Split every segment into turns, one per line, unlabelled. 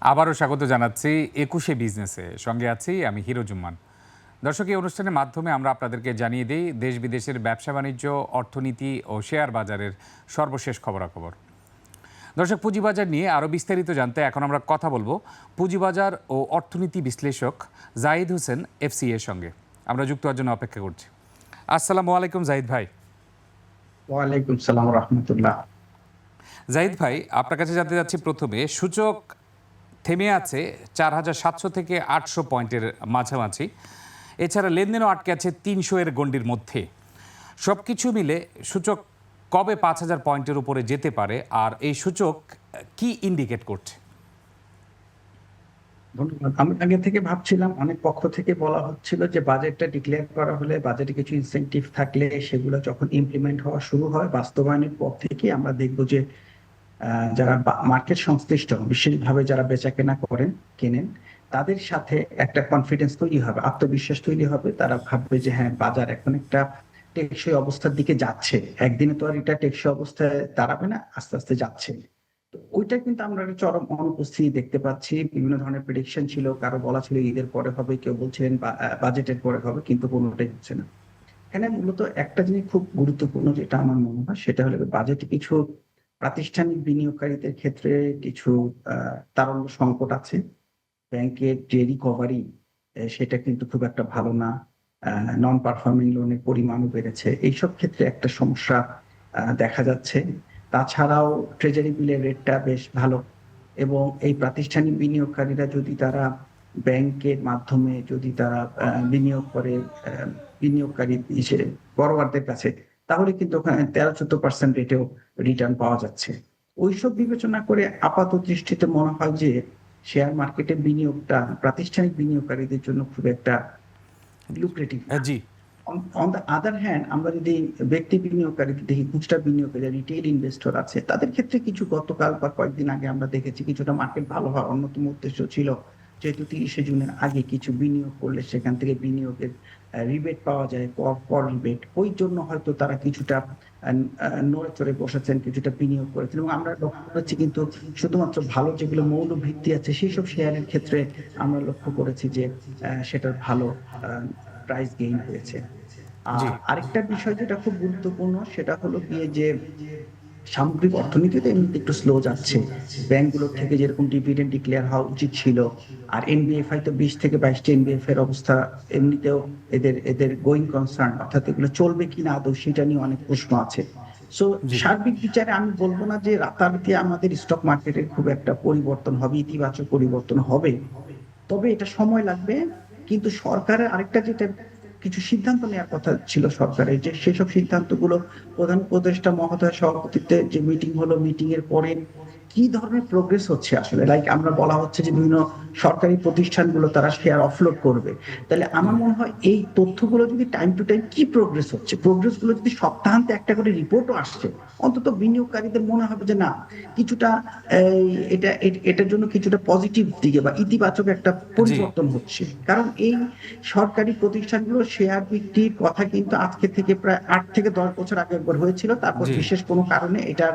আবারও স্বাগত জানাচ্ছি একুশে বিজনেসে। সঙ্গে আছি আমি হিরো জুম্মান। দর্শক এই অনুষ্ঠানের মাধ্যমে আমরা আপনাদেরকে জানিয়ে দিই দেশ বিদেশের ব্যবসা বাণিজ্য অর্থনীতি ও শেয়ার বাজারের সর্বশেষ খবরাখবর। দর্শক পুঁজিবাজার নিয়ে আরও বিস্তারিত জানতে এখন আমরা কথা বলব পুঁজিবাজার ও অর্থনীতি বিশ্লেষক জাহিদ হোসেন এফসি এর সঙ্গে। আমরা যুক্ত হওয়ার জন্য অপেক্ষা করছি। আসসালামু আলাইকুম জাহিদ ভাই।
ওয়ালাইকুম সালাম রহমতুল্লাহ।
জাহিদ ভাই আপনার কাছে জানতে যাচ্ছি প্রথমে সূচক থেমে আছে চার হাজার সাতশো থেকে আটশো পয়েন্টের মাঝামাঝি। এছাড়া লেনদেনও আটকে আছে তিনশো এর গণ্ডির মধ্যে। সব কিছু মিলে সূচক কবে পাঁচ হাজার পয়েন্টের উপরে যেতে পারে আর এই সূচক কি ইন্ডিকেট করছে?
ধন্যবাদ আমি আগে থেকে ভাবছিলাম, অনেক পক্ষ থেকে বলা হচ্ছিল যে বাজেটটা ডিক্লেয়ার করা হলে বাজেটে কিছু ইনসেন্টিভ থাকলে সেগুলো যখন ইমপ্লিমেন্ট হওয়া শুরু হয়, বাস্তবায়নের পর থেকে আমরা দেখব যে যারা মার্কেট সংশ্লিষ্ট, বিশেষভাবে যারা বেচা কেনা করেন, কেনেন, তাদের সাথে একটা কনফিডেন্স তৈরি হবে, আত্মবিশ্বাস তৈরি হবে। তারা ভাববে যে হ্যাঁ বাজার এখন একটা টেকসই অবস্থার দিকে যাচ্ছে। একদিনে তো আর এটা টেকসই অবস্থায় দাঁড়াবে না, আস্তে আস্তে যাচ্ছে। তো ওইটা কিন্তু আমরা একটা চরম অনুপস্থিতি দেখতে পাচ্ছি। বিভিন্ন ধরনের প্রেডিকশন ছিল, কারও বলা ছিল ঈদের পরে হবে, কেউ বলছিলেন বাজেটের পরে হবে, কিন্তু কোনোটাই হচ্ছে না। এখানে মূলত একটা জিনিস খুব গুরুত্বপূর্ণ যেটা আমার মনে হয়, সেটা হলো বাজেট কিছু প্রাতিষ্ঠানিক বিনিয়োগকারীদের ক্ষেত্রে কিছু তারল্য সংকট আছে। ব্যাংকের যে রিকভারি সেটা কিন্তু খুব একটা ভালো না। নন পারফর্মিং লোনের পরিমাণও বেড়েছে। এইসব ক্ষেত্রে একটা সমস্যা দেখা যাচ্ছে। তাছাড়াও ট্রেজারি বিলের রেটটা বেশ ভালো এবং এই প্রাতিষ্ঠানিক বিনিয়োগকারীরা যদি তারা ব্যাংকের মাধ্যমে যদি তারা বিনিয়োগ করে বিনিয়োগকারী হিসেবে, বড়োয়ারদের কাছে তাহলে কিন্তু ওখানে তেরো চোদ্দ পার্সেন্ট রেটেও রিটার্ন পাওয়া যাচ্ছে। ওইসব বিবেচনা করে আপাত দৃষ্টিতে মনে হয় যে শেয়ার মার্কেটে বিনিয়োগটা প্রাতিষ্ঠানিক বিনিয়োগকারীদের জন্য খুব একটা লুক্রেটিভ
জি।
অন দ্য আদার হ্যান্ড আমরা যদি ব্যক্তি বিনিয়োগকারী দেখি খুচরা বিনিয়োগকারী রিটেল ইনভেস্টর আছে তাদের ক্ষেত্রে কিছু গতকাল বা কয়েকদিন আগে আমরা দেখেছি কিছুটা মার্কেট ভালো হওয়ার অন্যতম উদ্দেশ্য ছিল। যেহেতু তিরিশে জুনের আগে কিছু বিনিয়োগ করলে সেখান থেকে বিনিয়োগের রিবেট পাওয়া যায় কর রিবেট ওই জন্য হয়তো তারা কিছুটা আহ, আহ, নড়ে চড়ে বসেছেন কিছুটা বিনিয়োগ করেছেন। এবং আমরা লক্ষ্য করেছি কিন্তু শুধুমাত্র ভালো যেগুলো মৌল ভিত্তি আছে সেই সব শেয়ারের ক্ষেত্রে আমরা লক্ষ্য করেছি যে আহ, সেটার ভালো প্রাইস গেইন হয়েছে। আরেকটা বিষয় যেটা খুব গুরুত্বপূর্ণ সেটা হলো গিয়ে যে সামগ্রিক অর্থনীতিতে একটু স্লো যাচ্ছে। ব্যাংকগুলোর থেকে যেরকম ডিভিডেন্ড ডিক্লেয়ার হওয়া উচিত ছিল আর এনবিএফআই তো বিশ থেকে বাইশটা এনবিএফ এর অবস্থা এমনিতেও এদের এদের গোয়িং কনসার্ন অর্থাৎ এগুলো চলবে কিনা আদৌ সেটা নিয়ে অনেক প্রশ্ন আছে। সো সার্বিক বিচারে আমি বলব না যে রাতারাতি আমাদের স্টক মার্কেটের খুব একটা পরিবর্তন হবে ইতিবাচক পরিবর্তন হবে। তবে এটা সময় লাগবে কিন্তু সরকারের আরেকটা যেটা কিছু সিদ্ধান্ত নেওয়ার কথা ছিল সরকারের যে সেসব সিদ্ধান্তগুলো প্রধান উপদেষ্টা মহোদয় সভাপতিত্বে যে মিটিং হলো মিটিং এর পরে কি ধরনের প্রোগ্রেস হচ্ছে আসলে? লাইক আমরা বলা হচ্ছে যে বিভিন্ন সরকারি প্রতিষ্ঠানগুলো তারা শেয়ার অফলোড করবে। তাহলে আমার মনে হয় এই তথ্যগুলো যদি টাইম টু টাইম কি প্রোগ্রেস হচ্ছে? প্রোগ্রেসগুলো যদি সপ্তাহান্তে একটা করে রিপোর্টও আসছে অন্তত বিনিয়োগকারীদের মনে হবে যে না কিছুটা এটা এটার জন্য কিছুটা পজিটিভ দিকে বা ইতিবাচক একটা পরিবর্তন হচ্ছে। কারণ এই সরকারি প্রতিষ্ঠানগুলো শেয়ার বিক্রির কথা কিন্তু আজকে থেকে প্রায় আট থেকে দশ বছর আগে একবার হয়েছিল তারপর বিশেষ কোনো কারণে এটার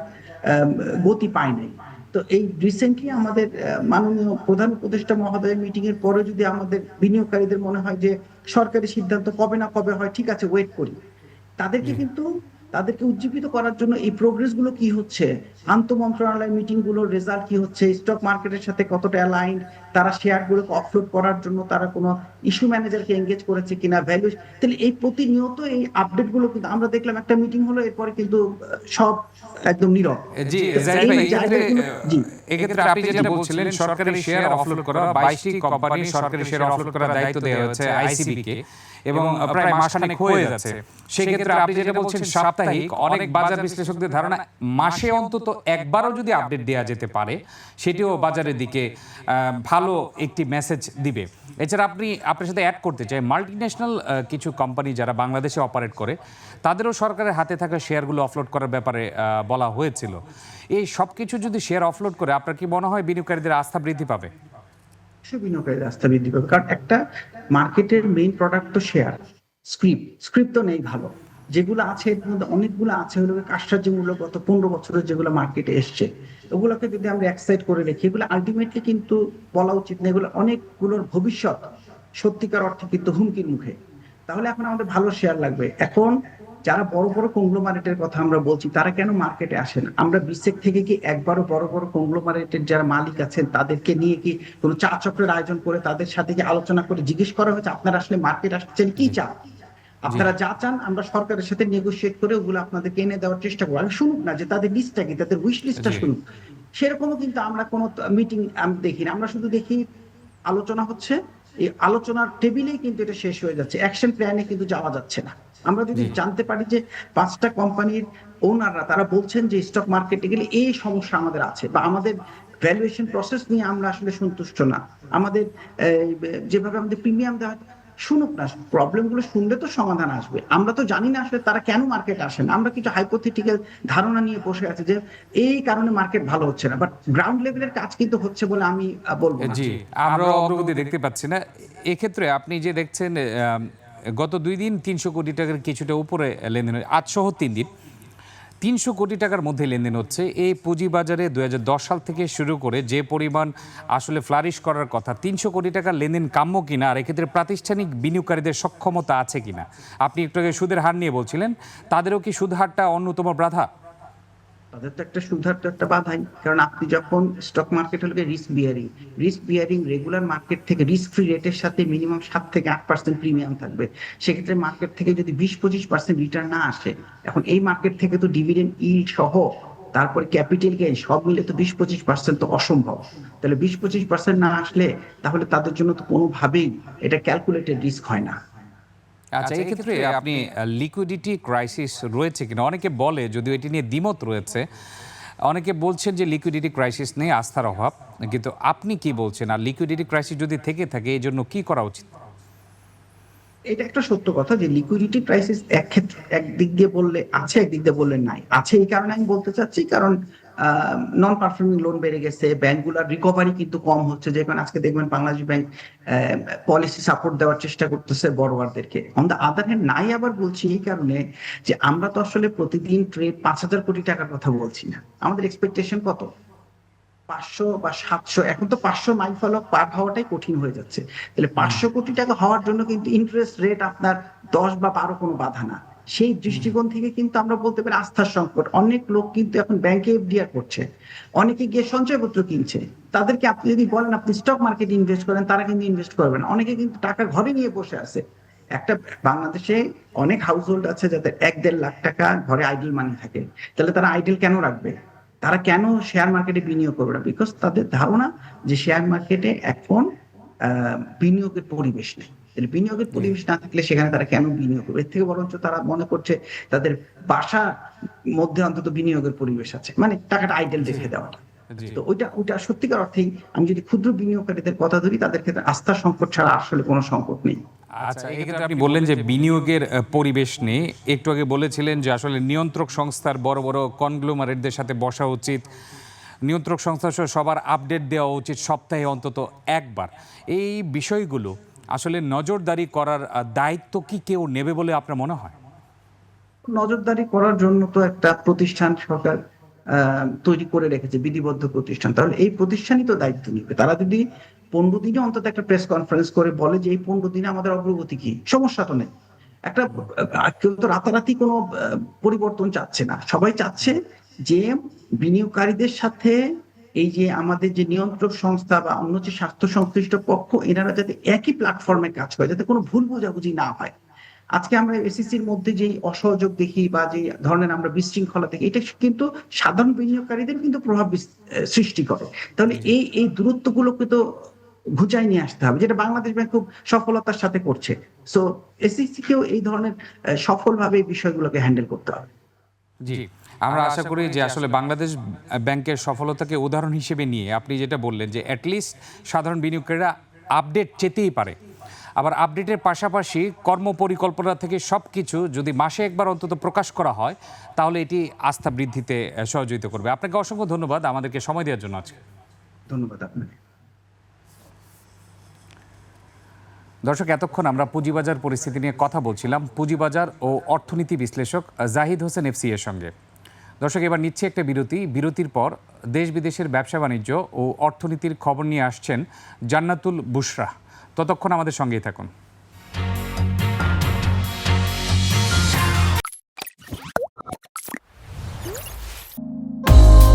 গতি পায় নাই। তো এই রিসেন্টলি আমাদের মাননীয় প্রধান উপদেষ্টা মহোদয়ের মিটিং এর পরে যদি আমাদের বিনিয়োগকারীদের মনে হয় যে সরকারি সিদ্ধান্ত কবে না কবে হয় ঠিক আছে ওয়েট করি। তাদেরকে কিন্তু তাদেরকে উজ্জীবিত করার জন্য এই প্রোগ্রেসগুলো কি হচ্ছে? আন্ত মন্ত্রণালয় মিটিংগুলোর রেজাল্ট কি হচ্ছে? স্টক মার্কেটের সাথে কতটা অ্যালাইন তারা শেয়ার গুলোকে অফলোড করার জন্য তারা কোনো ইস্যু ম্যানেজারকে এঙ্গেজ করেছে কিনা? ভ্যালু তাহলে এই প্রতিনিয়ত এই আপডেটগুলো কিন্তু আমরা দেখলাম একটা মিটিং হলো এরপরে কিন্তু সব একদম নীরব।
জি। এক্ষেত্রে আপনি যেটা বলছিলেন সরকারি শেয়ার অফলোড করা বাইশটি কোম্পানি সরকারি শেয়ার অফলোড করার দায়িত্ব দেওয়া কে এবং প্রায় মাসখানেক হয়ে যাচ্ছে। সেক্ষেত্রে আপনি যেটা বলছেন সাপ্তাহিক অনেক বাজার বিশ্লেষকদের ধারণা মাসে অন্তত একবারও যদি আপডেট দেওয়া যেতে পারে সেটিও বাজারের দিকে ভালো একটি মেসেজ দিবে। এছাড়া আপনি আপনার সাথে অ্যাড করতে চাই মাল্টি ন্যাশনাল কিছু কোম্পানি যারা বাংলাদেশে অপারেট করে তাদেরও সরকারের হাতে থাকা শেয়ারগুলো অফলোড করার ব্যাপারে বলা হয়েছিল। এই সব কিছু যদি শেয়ার অফলোড করে, আপনার কি মনে হয় বিনিয়োগকারীদের আস্থা বৃদ্ধি পাবে?
বিনিয়োগকারীর রাস্তা বৃদ্ধি পাবে। কারণ একটা মার্কেটের মেইন প্রোডাক্ট তো শেয়ার স্ক্রিপ্ট স্ক্রিপ্ট তো নেই ভালো। যেগুলো আছে এর মধ্যে অনেকগুলো আছে হলো কাশ্চর্যমূলক গত পনেরো বছরের যেগুলো মার্কেটে এসছে। ওগুলোকে যদি আমরা এক্সাইট করে রেখি এগুলো আলটিমেটলি কিন্তু বলা উচিত না, এগুলো অনেকগুলোর ভবিষ্যৎ সত্যিকার অর্থে কিন্তু হুমকির মুখে। তাহলে এখন আমাদের ভালো শেয়ার লাগবে। এখন যারা বড় বড় কংগ্লোমারেটের কথা আমরা বলছি তারা কেন মার্কেটে আসেন আমরা বিশেক থেকে কি একবারও বড় বড় কংগ্লোমারেটের যারা মালিক আছেন তাদেরকে নিয়ে কি কোনো চা চক্রের আয়োজন করে তাদের সাথে কি আলোচনা করে জিজ্ঞেস করা হয়েছে আপনারা আসলে মার্কেট আসছেন কি চান? আপনারা যা চান আমরা সরকারের সাথে নেগোশিয়েট করে ওগুলো আপনাদেরকে এনে দেওয়ার চেষ্টা করব। আমি শুনুক না যে তাদের লিস্টটা কি তাদের উইশ লিস্টটা। শুনুক। সেরকমও কিন্তু আমরা কোনো মিটিং দেখি না আমরা শুধু দেখি আলোচনা হচ্ছে এই আলোচনার টেবিলেই কিন্তু এটা শেষ হয়ে যাচ্ছে। অ্যাকশন প্ল্যানে কিন্তু যাওয়া যাচ্ছে না। আমরা যদি জানতে পারি যে পাঁচটা কোম্পানির ওনাররা তারা বলছেন যে স্টক মার্কেটে গেলে এই সমস্যা আমাদের আছে বা আমাদের ভ্যালুয়েশন প্রসেস নিয়ে আমরা আসলে সন্তুষ্ট না। আমাদের যেভাবে আমাদের প্রিমিয়াম দেওয়া শুনুক না প্রবলেমগুলো শুনলে তো সমাধান আসবে। আমরা তো জানি না আসলে তারা কেন মার্কেট আসেন আমরা কিছু হাইপোথেটিক্যাল ধারণা নিয়ে বসে আছে যে এই কারণে মার্কেট ভালো হচ্ছে না। বাট গ্রাউন্ড লেভেলের কাজ কিন্তু হচ্ছে বলে আমি বলব
জি আমরা অগ্রগতি দেখতে পাচ্ছি না। এক্ষেত্রে আপনি যে দেখছেন গত দুই দিন তিনশো কোটি টাকার কিছুটা উপরে লেনদেন আজ সহ তিন দিন। তিনশো কোটি টাকার মধ্যে লেনদেন হচ্ছে। এই পুঁজিবাজারে দু হাজার দশ সাল থেকে শুরু করে যে পরিমাণ আসলে ফ্লারিশ করার কথা, তিনশো কোটি টাকার লেনদেন কাম্য কিনা আর এক্ষেত্রে প্রাতিষ্ঠানিক বিনিয়োগকারীদের সক্ষমতা আছে কিনা? আপনি একটু আগে সুদের হার নিয়ে বলছিলেন, তাদেরও কি সুদ হারটা অন্যতম বাধা?
তাদের তো একটা সুধার তো একটা বাধাই। কারণ আপনি যখন স্টক মার্কেট হলে risk bearing risk bearing regular market থেকে রিস্ক ফ্রি রেটের সাথে মিনিমাম সাত থেকে আট পার্সেন্ট প্রিমিয়াম থাকবে। সেক্ষেত্রে মার্কেট থেকে যদি বিশ পঁচিশ পার্সেন্ট রিটার্ন না আসে, এখন এই মার্কেট থেকে তো ডিভিডেন্ড ইল্ড সহ, তারপরে ক্যাপিটাল গেইন সব মিলে তো বিশ পঁচিশ পার্সেন্ট তো অসম্ভব। তাহলে বিশ পঁচিশ পার্সেন্ট না আসলে, তাহলে তাদের জন্য তো কোনোভাবেই এটা ক্যালকুলেটেড রিস্ক হয় না।
আচ্ছা এক্ষেত্রে আপনি লিকুইডিটি ক্রাইসিস রয়েছে কিনা? অনেকে বলে যদিও এটি নিয়ে দ্বিমত রয়েছে অনেকে বলছেন যে লিকুইডিটি ক্রাইসিস নেই আস্থার অভাব কিন্তু আপনি কি বলছেন? আর লিকুইডিটি ক্রাইসিস যদি থেকে থাকে এই জন্য কি করা উচিত?
এটা একটা সত্য কথা যে লিকুইডিটি ক্রাইসিস এক ক্ষেত্রে একদিক দিয়ে বললে আছে একদিক দিয়ে বললে নাই। আছে এই কারণে আমি বলতে চাচ্ছি কারণ নন পারফর্মিং লোন বেড়ে গেছে, ব্যাংকগুলোর রিকভারি কিন্তু কম হচ্ছে, যে আজকে দেখবেন বাংলাদেশ ব্যাংক পলিসি সাপোর্ট দেওয়ার চেষ্টা করতেছে বড়োয়ারদেরকে। অন দ্য আদার হ্যান্ড নাই আবার বলছি এই কারণে যে আমরা তো আসলে প্রতিদিন ট্রেড পাঁচ হাজার কোটি টাকার কথা বলছি না। আমাদের এক্সপেকটেশন কত? পাঁচশো বা সাতশো, এখন তো পাঁচশো মাইল ফলক পার হওয়াটাই কঠিন হয়ে যাচ্ছে। তাহলে পাঁচশো কোটি টাকা হওয়ার জন্য কিন্তু ইন্টারেস্ট রেট আপনার দশ বা বারো কোনো বাধা না। সেই দৃষ্টিকোণ থেকে কিন্তু আমরা বলতে পারি আস্থার সংকট। অনেক লোক কিন্তু এখন ব্যাংকে এফডিআর করছে। অনেকে গিয়ে সঞ্চয়পত্র কিনছে। তাদেরকে আপনি যদি বলেন আপনি স্টক মার্কেটে ইনভেস্ট করেন, তারা কিন্তু ইনভেস্ট করবে না। অনেকে কিন্তু টাকা ঘরে নিয়ে বসে আছে। একটা বাংলাদেশে অনেক হাউস হোল্ড আছে যাদের এক দেড় লাখ টাকা ঘরে আইডল মানি থাকে। তাহলে তারা আইডল কেন রাখবে? তারা কেন শেয়ার মার্কেটে বিনিয়োগ করবে না? বিকজ তাদের ধারণা যে শেয়ার মার্কেটে এখন বিনিয়োগের পরিবেশ নেই। তাহলে বিনিয়োগের পরিবেশ না থাকলে সেখানে তারা কেন বিনিয়োগ করবে? এর থেকে বরঞ্চ তারা মনে করছে তাদের বাসা মধ্যে অন্তত বিনিয়োগের পরিবেশ আছে। মানে টাকাটা আইডেল রেখে দেওয়াটা। তো ওইটা ওইটা সত্যিকার অর্থেই আমি যদি ক্ষুদ্র বিনিয়োগকারীদের কথা ধরি তাদের ক্ষেত্রে আস্থার সংকট ছাড়া আসলে কোনো সংকট নেই।
আচ্ছা এক্ষেত্রে আপনি বললেন যে বিনিয়োগের পরিবেশ নেই। একটু আগে বলেছিলেন যে আসলে নিয়ন্ত্রক সংস্থার বড় বড় কনগ্লোমারেটদের সাথে বসা উচিত। নিয়ন্ত্রক সংস্থা সহ সবার আপডেট দেওয়া উচিত সপ্তাহে অন্তত একবার। এই বিষয়গুলো আসলে নজরদারি করার দায়িত্ব কি কেউ নেবে বলে আপনার মনে হয়?
নজরদারি করার জন্য তো একটা প্রতিষ্ঠান সরকার তৈরি করে রেখেছে, বিধিবদ্ধ প্রতিষ্ঠান। তাহলে এই প্রতিষ্ঠানই তো দায়িত্ব নিবে। তারা যদি পনেরো দিনে অন্তত একটা প্রেস কনফারেন্স করে বলে যে এই পনেরো দিনে আমাদের অগ্রগতি কি, সমস্যা তো নেই। একটা কেউ তো রাতারাতি কোনো পরিবর্তন চাচ্ছে না। সবাই চাচ্ছে যে বিনিয়োগকারীদের সাথে এই যে আমাদের যে নিয়ন্ত্রক সংস্থা বা অন্য যে স্বাস্থ্য সংশ্লিষ্ট পক্ষ, এনারা যাতে একই প্ল্যাটফর্মে কাজ করে, যাতে কোনো ভুল বোঝাবুঝি না হয়। আজকে আমরা এসিসির মধ্যে যে অসহযোগ দেখি বা যে ধরনের আমরা বিশৃঙ্খলা দেখি, এটা কিন্তু সাধারণ বিনিয়োগকারীদের কিন্তু প্রভাব সৃষ্টি করে। তাহলে এই এই দূরত্বগুলোকে তো ঘুচাই নিয়ে আসতে হবে, যেটা বাংলাদেশ ব্যাংক খুব সফলতার সাথে করছে। সো এসিসি কেও এই ধরনের সফলভাবে এই বিষয়গুলোকে হ্যান্ডেল করতে হবে।
জি। আমরা আশা করি যে আসলে বাংলাদেশ ব্যাংকের সফলতাকে উদাহরণ হিসেবে নিয়ে আপনি যেটা বললেন যে অ্যাটলিস্ট সাধারণ বিনিয়োগকারীরা আপডেট চেতেই পারে। আবার আপডেটের পাশাপাশি কর্মপরিকল্পনা থেকে সব কিছু যদি মাসে একবার অন্তত প্রকাশ করা হয় তাহলে এটি আস্থা বৃদ্ধিতে সহযোগিতা করবে। আপনাকে অসংখ্য ধন্যবাদ আমাদেরকে সময় দেওয়ার জন্য আজকে।
ধন্যবাদ আপনাকে।
দর্শক এতক্ষণ আমরা পুঁজিবাজার পরিস্থিতি নিয়ে কথা বলছিলাম। পুঁজিবাজার ও অর্থনীতি বিশ্লেষক জাহিদ হোসেন এফসি এর সঙ্গে। দর্শক, এবার নিচ্ছে একটা বিরতি। বিরতির পর দেশ বিদেশের ব্যবসা বাণিজ্য ও অর্থনীতির খবর নিয়ে আসছেন জান্নাতুল বুশরা। ততক্ষণ আমাদের সঙ্গেই থাকুন।